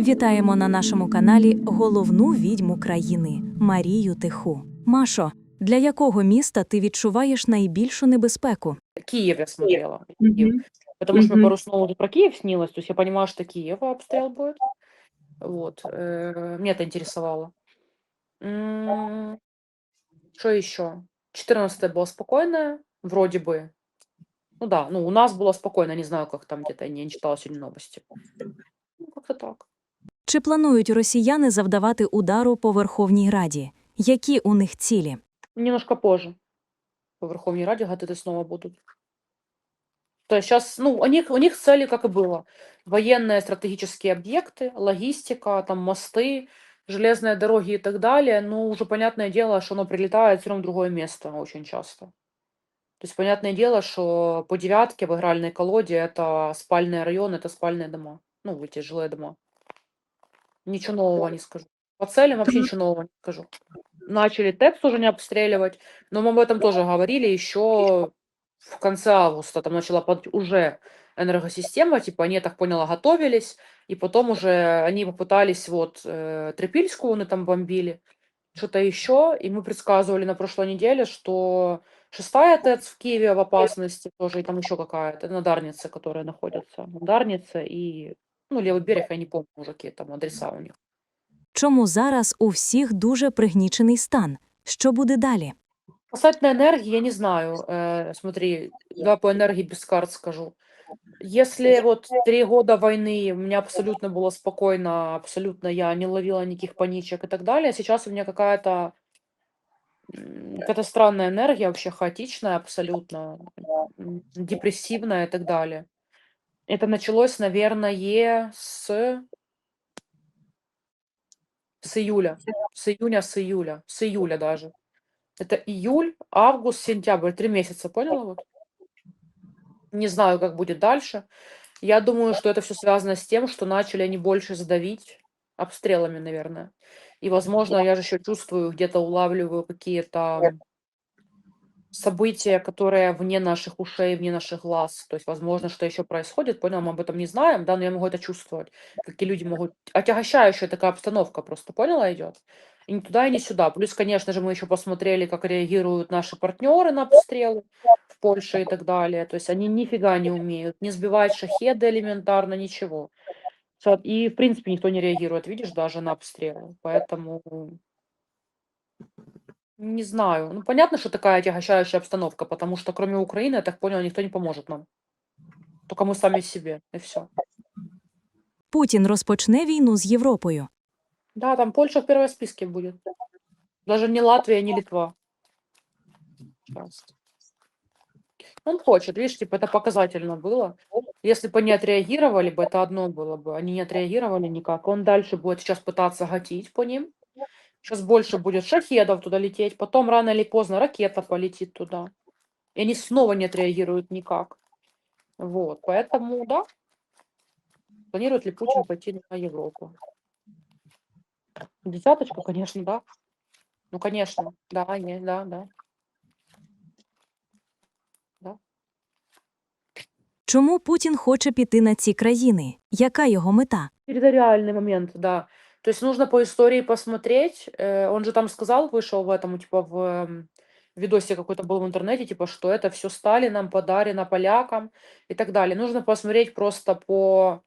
Вітаємо на нашому каналі головну відьму країни Марію Тиху. Машо, для якого міста ти відчуваєш найбільшу небезпеку? Киев я смотрела. Киев. Потому что мне Мгм. пару снов уже про Киев снилось, то есть я понимала, что Киев обстрел будет. Вот. э, Меня это интересовало. М, Что еще? 14 было спокойное, вроде бы. Ну да, ну у нас было спокойно, не знаю, как там где-то, я не читала сегодня новости. Ну, как-то так. Чи планують росіяни завдавати удару по Верховній Раді? Які у них цілі? Немножко позже. По Верховной Раде гады снова будут. То есть сейчас, ну, у них, у них цели, как и было. Военные стратегические объекты, логистика, там мосты, железные дороги и так далее. Но уже понятное дело, что оно прилетает все равно в другое место очень часто. То есть понятное дело, что по девятке в игральной колоде это спальные районы, это спальные дома. Ну, эти жилые дома. Ничего нового не скажу. По целям вообще ничего нового не скажу. Начали текст уже не обстреливать, но мы об этом тоже говорили еще в конце августа. Там начала падать уже энергосистема, типа они, я так поняла, готовились, и потом уже они попытались, вот, э, Трипильскую они там бомбили, что-то еще, и мы предсказывали на прошлой неделе, что шестая ТЭЦ в Киеве в опасности тоже, и там еще какая-то, на Дарнице, которая находится, Дарница и, ну, левый берег, я не помню уже какие там адреса у них. Чому зараз у всіх дуже пригнічений стан? Що буде далі? Касательно энергии, я не знаю. Э, смотри, давай по энергии без карт скажу. Если вот три года войны у меня абсолютно было спокойно, абсолютно я не ловила никаких паничек и так далее, сейчас у меня какая-то м, какая-то странная энергия, вообще хаотичная абсолютно, м, депрессивная и так далее. Это началось, наверное, с с июля, с июня, с июля, с июля даже. Это июль, август, сентябрь, три месяца, поняла? Вот. Не знаю, как будет дальше. Я думаю, что это все связано с тем, что начали они больше задавить обстрелами, наверное. И, возможно, я же еще чувствую, где-то улавливаю какие-то события, которые вне наших ушей, вне наших глаз. То есть, возможно, что еще происходит. Понял, мы об этом не знаем, да, но я могу это чувствовать. Какие люди могут... Отягощающая такая обстановка просто, поняла, идет? И ни туда, и ни сюда. Плюс, конечно же, мы еще посмотрели, как реагируют наши партнеры на обстрелы в Польше и так далее. То есть они нифига не умеют. Не сбивать шахеды элементарно, ничего. Со- И, в принципе, никто не реагирует, видишь, даже на обстрелы. Поэтому не знаю. Ну, понятно, что такая отягощающая обстановка, потому что кроме Украины, я так понял, никто не поможет нам. Только мы сами себе, и все. Путін розпочне війну з Європою. Да, там Польша в первом списке будет. Даже не Латвия, не Литва. Сейчас. Он хочет, видишь, типа это показательно было. Если бы они отреагировали бы, это одно было бы. Они не отреагировали никак. Он дальше будет сейчас пытаться гатить по ним. Сейчас больше будет шахедов туда лететь. Потом рано или поздно ракета полетит туда. И они снова не отреагируют никак. Вот, поэтому, да. Планирует ли Путин пойти на Европу? Десяточку, конечно, да. Ну, конечно, да, не, да, да. Чому Путін хоче піти на ці країни? Яка його мета? Территориальный момент, да. То есть нужно по истории посмотреть. э, Он же там сказал, вышел в этом, типа, в м, видосе какой-то был в интернете, типа, что это все Сталином подарено полякам и так далее. Нужно посмотреть просто по,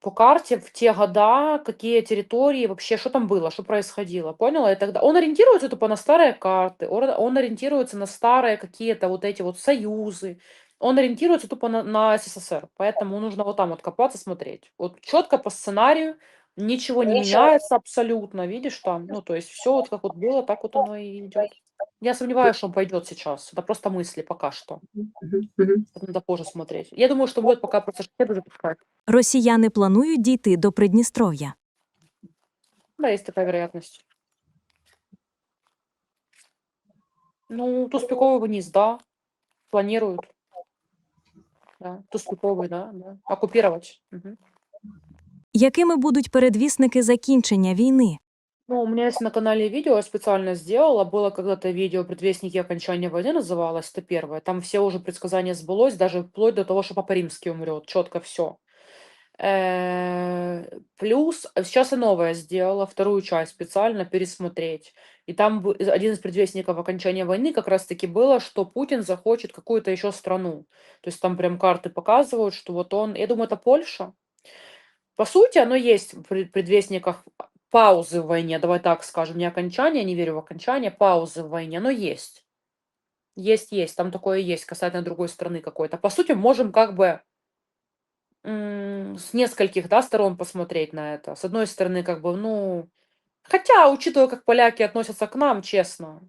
по карте в те года, какие территории, вообще, что там было, что происходило, поняла? И тогда он ориентируется тупо на старые карты, он, он ориентируется на старые какие-то вот эти вот союзы, он ориентируется тупо на, на СССР, поэтому нужно вот там вот копаться, смотреть. Вот четко по сценарию, ничего не Хорошо. меняется абсолютно, видишь там, ну то есть все вот как вот было, так вот оно и идет. Я сомневаюсь, что он пойдет сейчас, это просто мысли пока что, Мгм, мгм. это надо позже смотреть. Я думаю, что будет пока просто шахеды запускать. Росіяни планують дійти до Придністров'я. Да, есть такая вероятность. Ну, туспиковый вниз, да, планируют. Да, туспиковый, да, да. Оккупировать. Мгм. Якими будуть передвісники закінчення війни? Ну, у меня есть на канале видео, я специально сделала. Было когда-то видео «Предвестники окончания войны» называлось, это первое. Там все уже предсказания сбылось, даже вплоть до того, что Папа Римский умрет. Четко все. Э, плюс э, сейчас я новое сделала, вторую часть специально пересмотреть. И там один из предвестников окончания войны как раз-таки было, что Путин захочет какую-то еще страну. То есть там прям карты показывают, что вот он, я думаю, это Польша. По сути, оно есть в пред- предвестниках паузы в войне, давай так скажем, не окончания, не верю в окончание, паузы в войне, оно есть. Есть, есть, там такое есть, касательно другой страны какой-то. По сути, можем как бы с нескольких, да, сторон посмотреть на это. С одной стороны, как бы, ну, хотя, учитывая, как поляки относятся к нам, честно,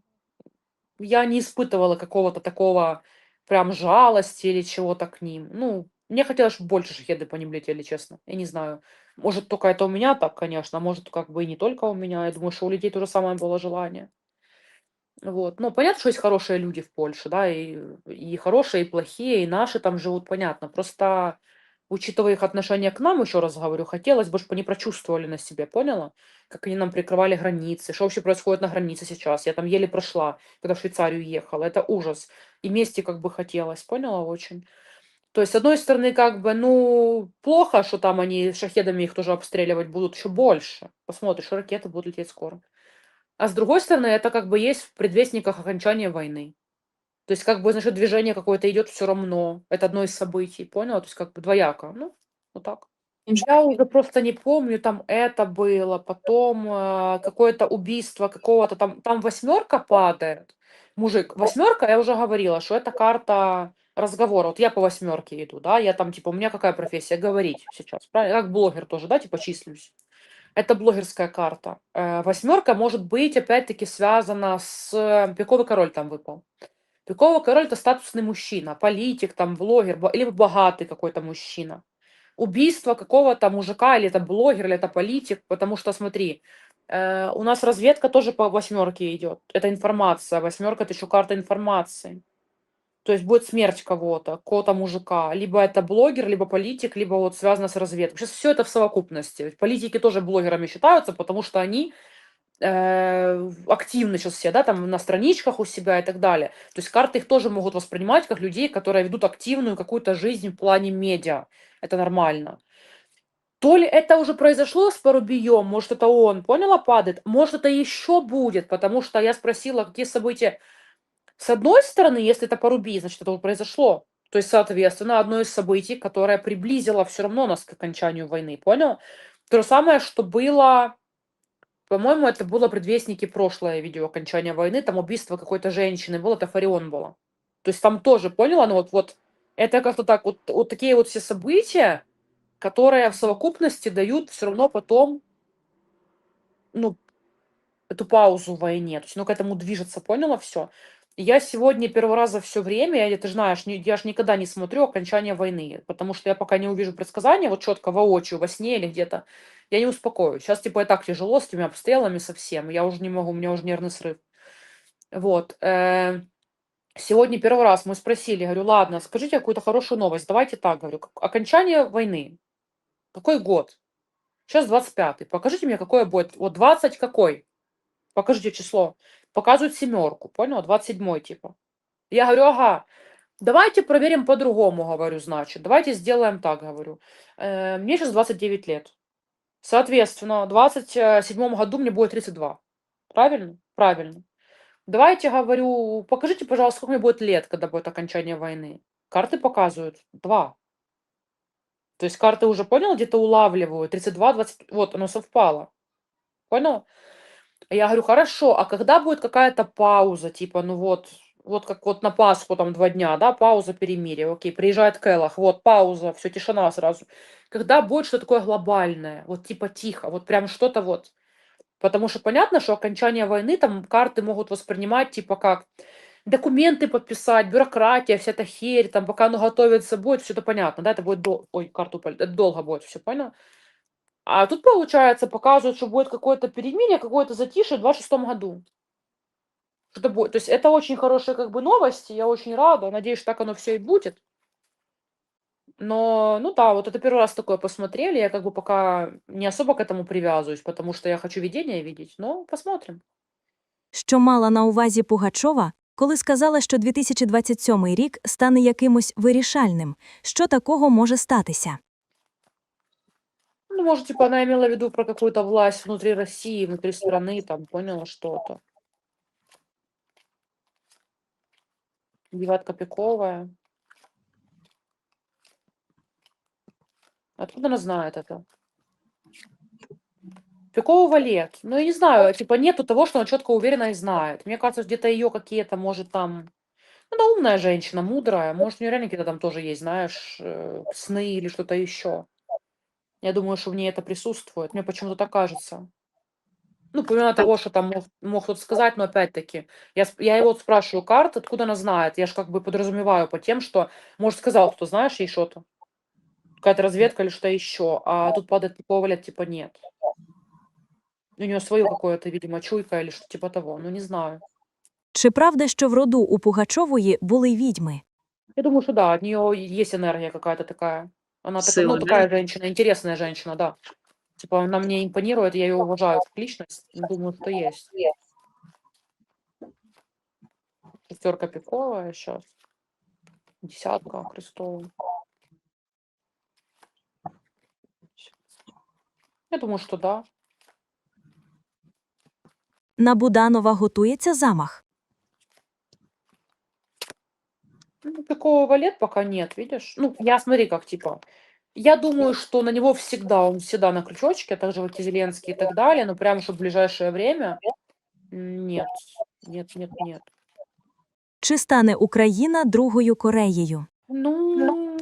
я не испытывала какого-то такого прям жалости или чего-то к ним. Ну, мне хотелось, чтобы больше шахеды по ним летели, честно. Я не знаю. Может, только это у меня так, конечно, а может, как бы и не только у меня. Я думаю, что у людей то же самое было желание. Вот. Ну, понятно, что есть хорошие люди в Польше, да, и, и хорошие, и плохие, и наши там живут, понятно. Просто, учитывая их отношение к нам, еще раз говорю, хотелось бы, чтобы они прочувствовали на себе, поняла? Как они нам прикрывали границы, что вообще происходит на границе сейчас. Я там еле прошла, когда в Швейцарию ехала. Это ужас. И мести как бы хотелось, поняла очень. То есть, с одной стороны, как бы, ну, плохо, что там они шахедами их тоже обстреливать будут еще больше. Посмотришь, ракеты будут лететь скоро. А с другой стороны, это как бы есть в предвестниках окончания войны. То есть как бы, значит, движение какое-то идет все равно. Это одно из событий, поняла? То есть как бы двояко. Ну, вот так. Я уже просто не помню, там это было, потом э, какое-то убийство какого-то там, там восьмерка падает. Мужик, восьмерка, я уже говорила, что это карта разговора. Вот я по восьмерке иду, да, я там, типа, у меня какая профессия? Говорить сейчас, правильно? Как блогер тоже, да, типа, числюсь. Это блогерская карта. Э, восьмерка может быть, опять-таки, связана с... э, Пиковый король там выпал. Пиковый король– это статусный мужчина, политик, там, блогер, либо богатый какой-то мужчина. Убийство какого-то мужика, или это блогер, или это политик, потому что, смотри, э, у нас разведка тоже по восьмерке идет. Это информация. Восьмерка– это еще карта информации. То есть будет смерть кого-то, какого-то мужика. Либо это блогер, либо политик, либо вот связано с разведкой. Сейчас все это в совокупности. Политики тоже блогерами считаются, потому что они э, активны сейчас все, да, там на страничках у себя и так далее. То есть карты их тоже могут воспринимать как людей, которые ведут активную какую-то жизнь в плане медиа. Это нормально. То ли это уже произошло с Порубием, может, это он, поняла, падает, может, это еще будет, потому что я спросила, какие события с одной стороны, если это поруби, значит, это уже произошло. То есть, соответственно, одно из событий, которое приблизило все равно нас к окончанию войны, понял? То же самое, что было, по-моему, это было предвестники прошлое видео окончания войны, там убийство какой-то женщины было, это Фарион было. То есть там тоже, поняла, ну вот, вот это как-то так, вот, вот такие вот все события, которые в совокупности дают все равно потом, ну, эту паузу в войне. То есть оно к этому движется, поняла все? Я сегодня первый раз за все время, я, ты же знаешь, я же никогда не смотрю окончание войны, потому что я пока не увижу предсказания вот четко воочию, во сне или где-то, я не успокоюсь. Сейчас типа и так тяжело с этими обстрелами совсем, я уже не могу, у меня уже нервный срыв. Вот. э, Сегодня первый раз мы спросили, говорю, ладно, скажите какую-то хорошую новость, давайте так, говорю, окончание войны, какой год? Сейчас 25-й, покажите мне, какое будет, вот 20 какой? Покажите число. Показывают семерку, понял? 27 типа. Я говорю, ага, давайте проверим по-другому, говорю, значит. Давайте сделаем так, говорю. Э, мне сейчас 29 лет. Соответственно, в 27 году мне будет 32. Правильно? Правильно. Давайте, говорю, покажите, пожалуйста, сколько мне будет лет, когда будет окончание войны. Карты показывают. Два. То есть карты уже, понял, где-то улавливают. 32, 20. Вот, оно совпало. Понял? Я говорю, хорошо, а когда будет какая-то пауза, типа, ну вот, вот как вот на Пасху там два дня, да, пауза перемирия, окей, приезжает Кэллах, вот, пауза, все, тишина сразу. Когда будет что-то такое глобальное, вот типа тихо, вот прям что-то вот. Потому что понятно, что окончание войны, там карты могут воспринимать, типа, как документы подписать, бюрократия, вся эта херь, там, пока оно готовится будет, все это понятно, да, это будет, дол- ой, карту, это долго будет, все понял? А тут, получается, показывают, что будет какое-то перемирие, какое-то затишье в 26 году Что-то будет. То есть это очень хорошая как бы новость, и я очень рада. Надеюсь, что так оно все и будет. Но, ну да, вот это первый раз такое посмотрели. Я как бы пока не особо к этому привязываюсь, потому что я хочу видение видеть. Но посмотрим. Що мала на увазі Пугачова, коли сказала, що 2027 рік стане якимось вирішальним? Що такого може статися? Ну, может, типа она имела в виду про какую-то власть внутри России, внутри страны, там, поняла что-то. Девятка пиковая. Откуда она знает это? Пиковый валет. Ну, я не знаю, типа нету того, что она четко уверенно и знает. Мне кажется, где-то ее какие-то, может, там... Ну, она умная женщина, мудрая. Может, у нее реально какие-то там тоже есть, знаешь, э, сны или что-то еще. Я думаю, что в ней это присутствует. Мне почему-то так кажется. Ну, помимо того, что там мог, мог кто-то сказать, но опять-таки, я, я его вот спрашиваю карт, откуда она знает. Я же как бы подразумеваю по тем, что, может, сказал кто, знаешь, ей что-то. Какая-то разведка или что еще. А тут падает пиковый валет, типа нет. У нее свое какое-то, видимо, чуйка или что типа того. Ну, не знаю. Чи правда, що в роду у Пугачової були відьми? Я думаю, что да, от нее есть энергия какая-то такая. Она ну, Сила, да? такая женщина, интересная женщина, да. Типа, она мне импонирует, я ее уважаю как личность. Думаю, что есть. Шестерка пиковая сейчас. Десятка крестовая. Я думаю, что да. На Буданова готується замах. Ну, такого валет пока нет, видишь? Ну, я смотри, как типа. Я думаю, что на него всегда, он всегда на крючочке, так же, как и Зеленский и так далее, но прямо, чтобы в ближайшее время, нет, нет, нет, нет. Чи стане Україна другою Кореєю? Ну,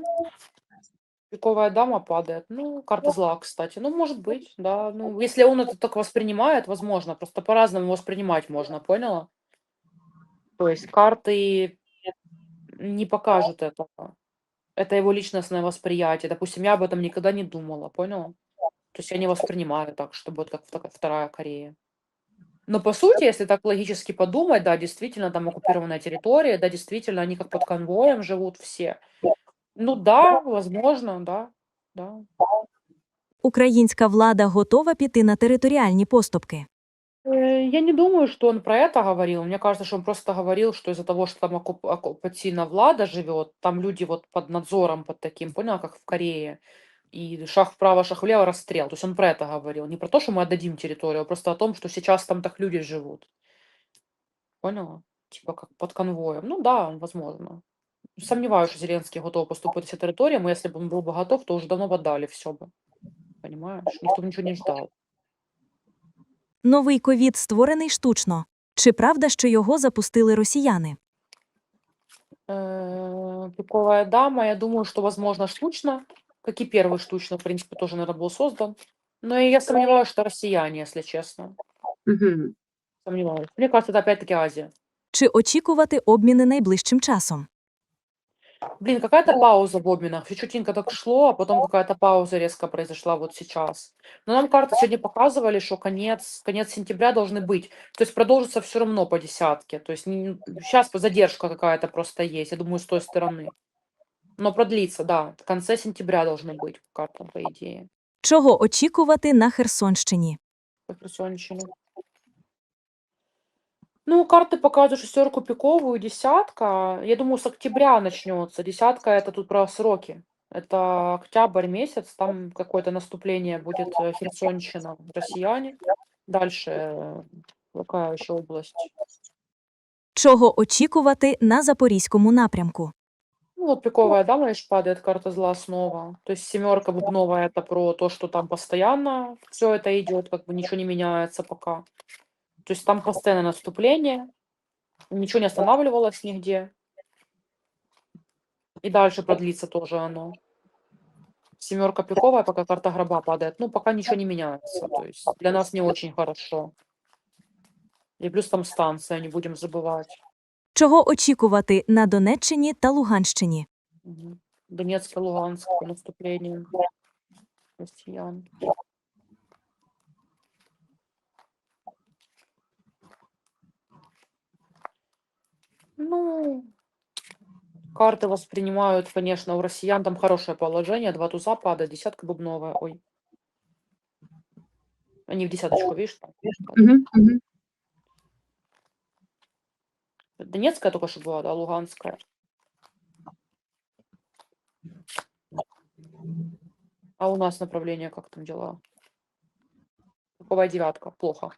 пиковая дама падает. Ну, карта зла, кстати. Ну, может быть, да. Ну, если он это так воспринимает, возможно. Просто по-разному воспринимать можно, поняла? То есть карты не покажут этого. Это его личностное восприятие. Допустим, я об этом никогда не думала, поняла? То есть я не воспринимаю так, что будет как вта- вторая Корея. Но по сути, если так логически подумать, да, действительно, там оккупированная территория, да, действительно, они как под конвоем живут все. Ну да, возможно, да, да. Українська влада готова піти на територіальні поступки. Э, Я не думаю, что он про это говорил. Мне кажется, что он просто говорил, что из-за того, что там оккуп- оккупационная влада живет, там люди вот под надзором, под таким, понял, как в Корее, и шаг вправо, шаг влево, расстрел. То есть он про это говорил. Не про то, что мы отдадим территорию, а просто о том, что сейчас там так люди живут. Поняла? Типа как под конвоем. Ну да, возможно. Сомневаюсь, что Зеленский готов поступить территориям, и если бы он был бы готов, то уже давно бы отдали все бы. Понимаешь? Никто бы ничего не ждал. Новий ковід створений штучно. Чи правда, що його запустили росіяни? Э, Пиковая дама, я думаю, что, возможно, штучно, как и первый штучно, в принципе, тоже, наверное, был создан. Но и я сомневаюсь, что россияне, если честно. Мгм. Сомневаюсь. Мне кажется, это опять-таки Азия. Чи очікувати обміни найближчим часом? Блин, какая-то пауза в обминах. Всё чётенько так шло, а потом какая-то пауза резко произошла вот сейчас. Но нам карты сегодня показывали, что конец, конец сентября должны быть. То есть продолжится все равно по десятке. То есть сейчас задержка какая-то просто есть, я думаю, с той стороны. Но продлится, да. В конце сентября должны быть по картам, по идее. Чого очікувати на Херсонщині? по Херсонщине. Ну, карты показывают шестерку пиковую, десятка. Я думаю, с октября начнется. Десятка это тут про сроки. Это октябрь месяц, там какое-то наступление будет э, Херсонщина, россияне. Дальше э, какая еще область? Чого очікувати на Запорізькому напрямку? Ну, вот пиковая дама лишь падает, карта зла снова. То есть семерка бубновая это про то, что там постоянно все это идет, как бы ничего не меняется пока. То есть там постоянное наступление, ничего не останавливалось нигде. И дальше продлится тоже оно. Семерка пиковая, пока карта гроба падает. Ну, пока ничего не меняется. То есть для нас не очень хорошо. И плюс там станция, не будем забывать. Чого очікувати на Донеччині та Луганщині? Мгм. Донецк и Луганск Ну, Карты воспринимают, конечно, у россиян там хорошее положение. Два туза падает, десятка бубновая. Ой. Они в десяточку, видишь? Там. Мгм, мгм. Донецкая только что была, да, Луганская. А у нас направление, как там дела? Какая девятка? Плохо.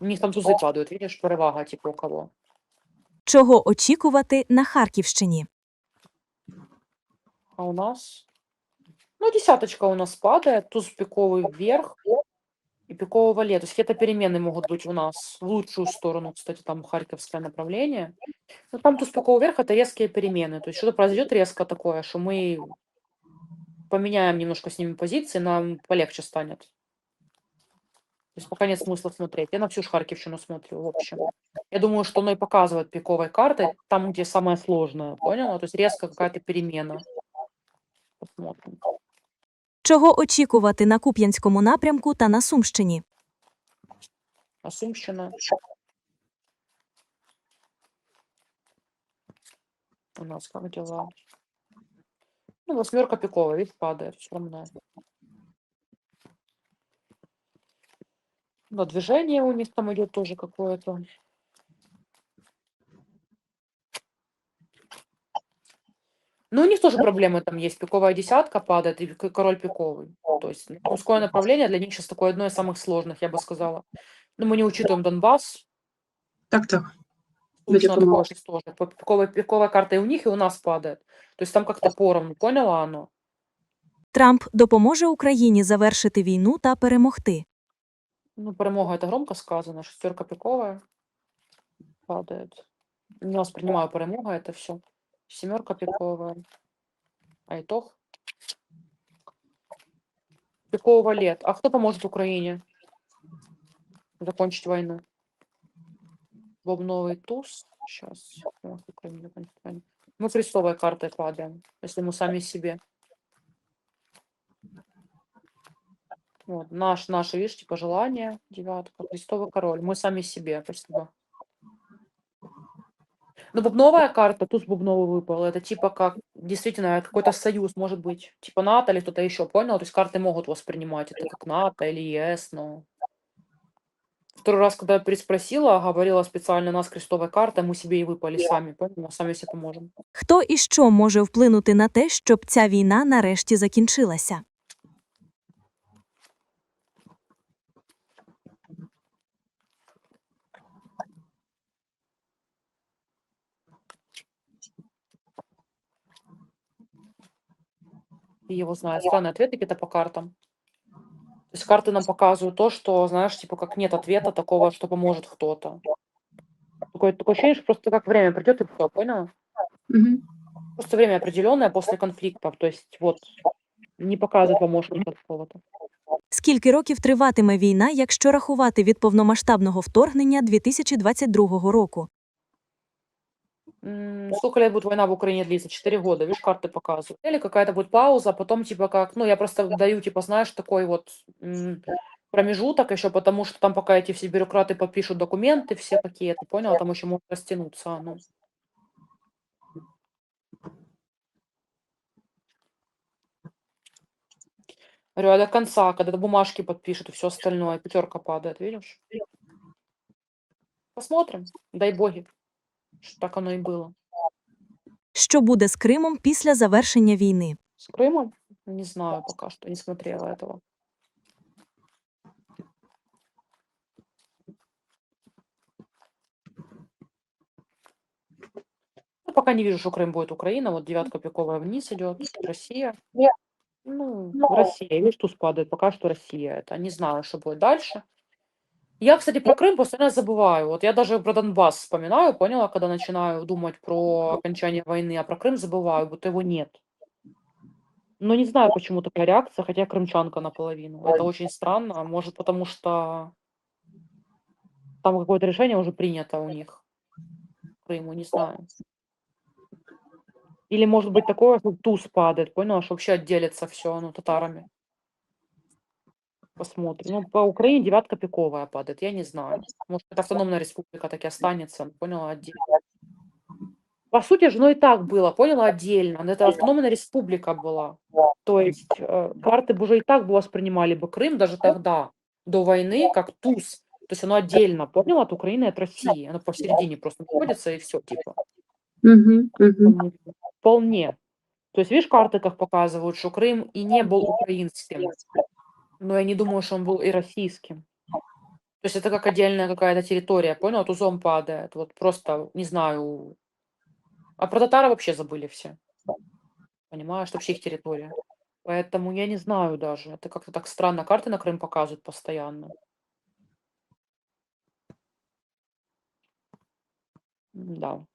У них там тузы падают, видишь, перевага, типа у кого. Чого очікувати на Харківщині? А у нас? Ну, десяточка у нас падает, туз пиковый вверх и пиковый валет. То есть какие-то перемены могут быть у нас в лучшую сторону, кстати, там харьковское направление. Но там туз пиковый вверх – это резкие перемены. То есть что-то произойдет резко такое, что мы поменяем немножко с ними позиции, нам полегче станет. То есть пока нет смысла смотреть. Я на всю Харьковщину смотрю, в общем. Я думаю, что оно и показывает пиковой картой там, где самое сложное, поняла? То есть резко какая-то перемена. Посмотрим. Чого очікувати на Куп'янському напрямку та на Сумщині? А Сумщина? У нас как дела? Ну, восьмерка пиковая, ведь падает все равно. Да, движение у них там идет тоже какое-то. Ну, у них тоже проблемы там есть. Пиковая десятка падает и к- король пиковый. То есть ну, мужское направление для них сейчас такое одно из самых сложных, я бы сказала. Но мы не учитываем Донбасс. Так, так. Сумщина поняла. такое сейчас тоже. По- Пиковая, пиковая карта и у них, и у нас падает. То есть там как-то поровну, поняла оно? Трамп допоможе Україні завершити війну та перемогти. Ну, перемога это громко сказано. Шестерка пиковая падает. Не воспринимаю перемога это все. Семерка пиковая. А итог? Пикового лет. А кто поможет Украине закончить войну? Бобновый туз. Сейчас. Мы крестовой картой падаем, если мы сами себе. Вот, наш, наши, видите, пожелания. Девятка. Крестовый король. Мы сами себе. Спасибо. Ну, бубновая карта, туз бубновый выпал. Это типа как, действительно, это какой-то союз, может быть. Типа НАТО или кто-то еще, понял? То есть карты могут воспринимать это как НАТО или ЕС, но... Второй раз, когда я переспросила, говорила специально, у нас крестовая карта, мы себе и выпали сами, понял? Сами себе поможем. Хто і що може вплинути на те, щоб ця війна нарешті закінчилася? И его знает. Странные ответы какие-то по картам. То есть карты нам показывают то, что, знаешь, типа как нет ответа такого, что поможет кто-то. Такое, такое ощущение, что просто как время придет и все, понял? Мгм. Просто время определенное после конфликтов. То есть вот не показывает помощника какого-то. Скільки років триватиме війна, якщо рахувати від повномасштабного вторгнення 2022 року? Сколько лет будет война в Украине длиться? Четыре года, видишь, карты показывают. Или какая-то будет пауза, а потом типа как, ну я просто даю, типа, знаешь, такой вот промежуток еще, потому что там пока эти все бюрократы подпишут документы все какие-то, понял, там еще может растянуться, ну. Говорю, а до конца, когда бумажки подпишут и все остальное, пятерка падает, видишь? Посмотрим, дай боги, что так оно и было. Що буде з Кримом після завершення війни? С Крымом? Не знаю пока что, не смотрела этого. Ну, пока не вижу, что Крым будет Украина. Вот девятка пиковая вниз идет. Россия. Ну, Россия. Видишь, туз падает. Пока что Россия. Это не знаю, что будет дальше. Я, кстати, про Крым постоянно забываю. Вот я даже про Донбасс вспоминаю, поняла, когда начинаю думать про окончание войны, а про Крым забываю, будто его нет. Но не знаю, почему такая реакция, хотя я крымчанка наполовину. Это очень странно. Может, потому что там какое-то решение уже принято у них. Крыму, не знаю. Или может быть такое, что туз падает, поняла, что вообще отделится все, ну, татарами. Посмотрим. Ну, по Украине девятка пиковая падает, я не знаю. Может, это автономная республика так и останется, поняла, отдельно. по сути же, оно и так было, поняла, отдельно. но Это автономная республика была. То есть э, карты бы уже и так бы воспринимали бы Крым даже тогда, до войны, как туз. То есть оно отдельно, поняла, от Украины и от России. Оно посередине просто находится и все, типа. Мгм. Вполне. Вполне. То есть, видишь, карты как показывают, что Крым и не был украинским, но я не думаю, что он был и российским. То есть это как отдельная какая-то территория, понял? Вот узом падает. Вот просто, не знаю. А про татар вообще забыли все. Понимаешь, вообще их территория. Поэтому я не знаю даже. Это как-то так странно. Карты на Крым показывают постоянно. Да.